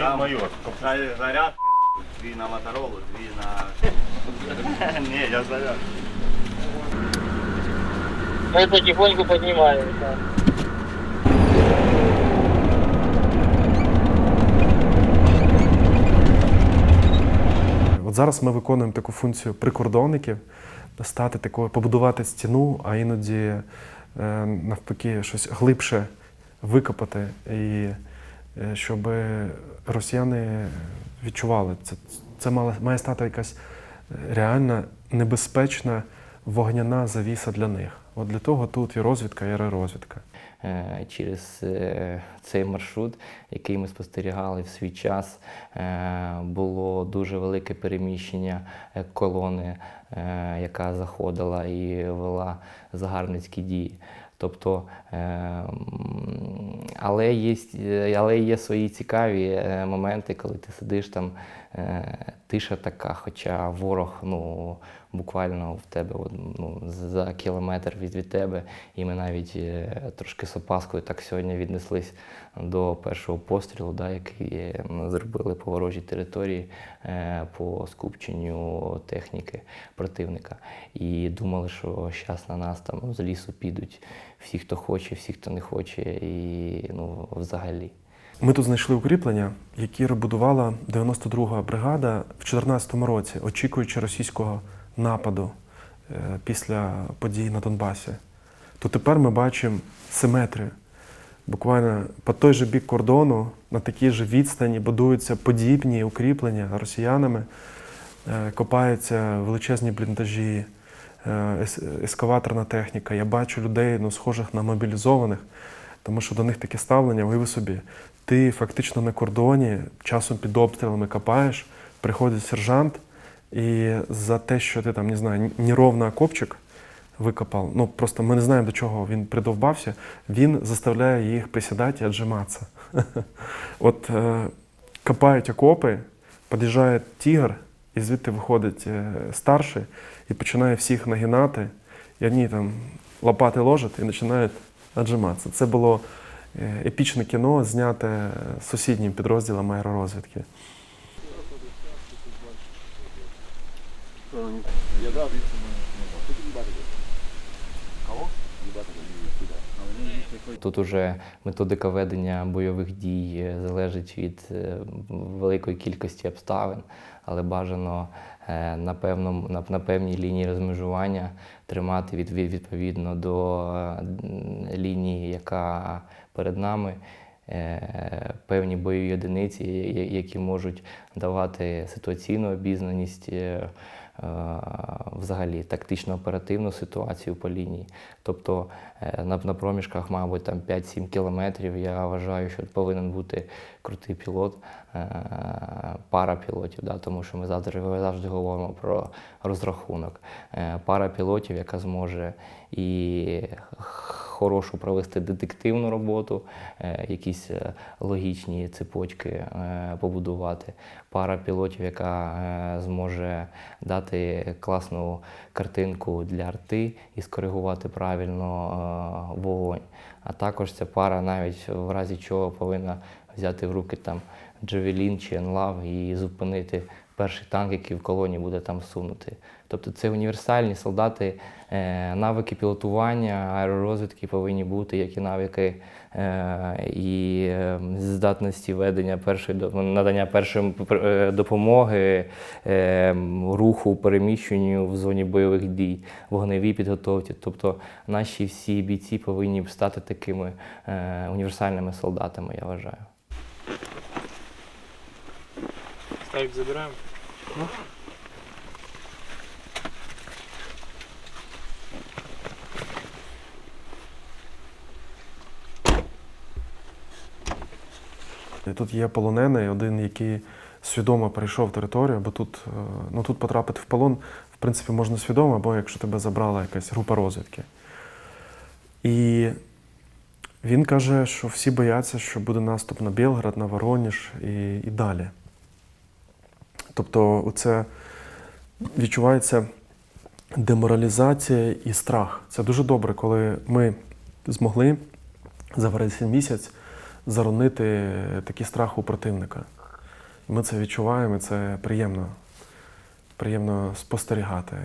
Там майор. за- Заряд, дві на моторолу, дві на... Ні, я заряд. Мы потихоньку поднимаемся. От зараз ми виконуємо таку функцію прикордонників, стати такою, побудувати стіну, а іноді е, навпаки щось глибше викопати, і щоб росіяни відчували це. Це має стати якась е, реальна небезпечна вогняна завіса для них. От для того тут і розвідка, і аеророзвідка. Е, через е, цей маршрут, який ми спостерігали в свій час, е, було дуже велике переміщення е, колони, е, яка заходила і вела загарбницькі дії. Тобто, е, але є, але є свої цікаві е, моменти, коли ти сидиш там, е, тиша така, хоча ворог ну, буквально в тебе ну, за кілометр від, від тебе, і ми навіть е, трошки з опаскою так сьогодні віднеслись до першого пострілу, да, який е, зробили по ворожій території е, по скупченню техніки противника. І думали, що зараз на нас там з лісу підуть всі, хто хоче, всі, хто не хоче, і ну, взагалі. Ми тут знайшли укріплення, які будувала 92-га бригада в 2014 році, очікуючи російського нападу е, після подій на Донбасі. То тепер ми бачимо симетрію. Буквально по той же бік кордону, на такій же відстані будуються подібні укріплення росіянами, е, копаються величезні бліндажі, е, ескаваторна техніка. Я бачу людей, ну, схожих на мобілізованих, тому що до них таке ставлення, уяви собі, ти фактично на кордоні, часом під обстрілами копаєш, приходить сержант, і за те, що ти там, не знаю, неровно окопчик викопав, ну просто ми не знаємо, до чого він придовбався, він заставляє їх присідати і віджиматися. От е, копають окопи, під'їжджає тігр, і звідти виходить е, старший і починає всіх нагинати, і вони там лопати ложать і починають віджиматися. Це було епічне кіно, зняте сусіднім підрозділом аеророзвідки. Тут уже методика ведення бойових дій е, залежить від е, великої кількості обставин, але бажано е, на, певному, на, на певній лінії розмежування тримати від, від, відповідно до лінії, яка перед нами. Певні бойові одиниці, які можуть давати ситуаційну обізнаність, е, е, взагалі тактично оперативну ситуацію по лінії. Тобто е, на, проміжках, мабуть, там 5-7 кілометрів. Я вважаю, що повинен бути крутий пілот, пара пілотів, да, тому що ми завжди, завжди говоримо про розрахунок. Пара пілотів, яка зможе і хорошу провести детективну роботу, е, якісь е, логічні цепочки е, побудувати. Пара пілотів, яка зможе дати класну картинку для арти і скоригувати правильно вогонь. А також ця пара навіть в разі чого повинна взяти в руки там Джавелін чи Енлав і зупинити перший танк, який в колоні буде там сунути. Тобто це універсальні солдати, е, навики пілотування, аеророзвідки повинні бути, як і навики е, і е, здатності ведення першої надання першої допомоги, руху, переміщенню в зоні бойових дій, вогневій підготовці. Тобто наші всі бійці повинні стати такими універсальними солдатами, я вважаю. Ставик забираем. І Тут є полонений, один, який свідомо перейшов територію, бо тут, е, ну, тут потрапити в полон, в принципі, можна свідомо, або якщо тебе забрала якась група розвідки. І він каже, що всі бояться, що буде наступ на Білград, на Вороніж і, і далі. Тобто, це відчувається деморалізація і страх. Це дуже добре, коли ми змогли за вересень місяць заронити такий страх у противника. Ми це відчуваємо, і це приємно, приємно спостерігати